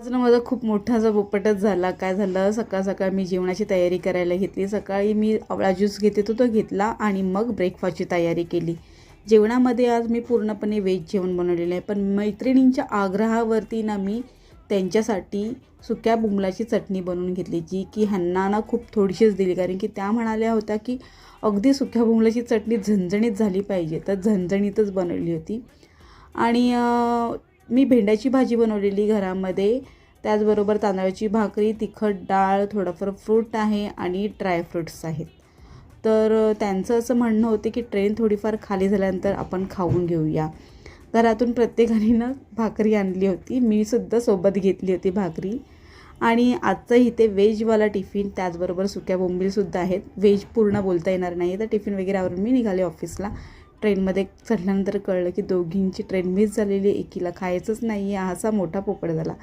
आज ना माझा खूप मोठा मोठासा पोपटच झाला काय झालं? सकाळ सकाळ मी जेवणाची तयारी करायला घेतली. सकाळी मी आवळा ज्यूस घेते तो तो घेतला आणि मग ब्रेकफास्टची तयारी केली. जेवणामध्ये आज मी पूर्णपणे व्हेज जेवण बनवलेलं आहे. पण मैत्रिणींच्या आग्रहावरती ना मी त्यांच्यासाठी सुक्या बुमलाची चटणी बनवून घेतली जी की ह्यांना ना खूप थोडीशीच दिली. कारण की त्या म्हणाल्या होत्या की अगदी सुक्या बुमलाची चटणी झणझणीत झाली पाहिजे. तर झणझणीतच बनवली होती. आणि मी भेंड्याची भाजी बनवलेली घरामध्ये. त्याचबरोबर तांदळाची भाकरी तिखट डाळ थोडंफार फ्रूट आहे आणि ड्रायफ्रुट्स आहेत. तर त्यांचं असं म्हणणं होते की ट्रेन थोडीफार खाली झाल्यानंतर आपण खाऊन घेऊया. घरातून प्रत्येकाने ना भाकरी आणली होती. मी सुद्धा सोबत घेतली होती भाकरी. आणि आजचं इथे व्हेजवाला टिफिन त्याचबरोबर सुक्या बोंबीलसुद्धा आहेत. व्हेज पूर्ण बोलता येणार नाही. तर टिफिन वगैरे आवरून मी निघाले ऑफिसला. ट्रेनमध्ये चढल्यानंतर कळलं की दोघींची ट्रेन मिस झालेली आहे. एकीला खायचंच नाही आहे असा मोठा पोपड झाला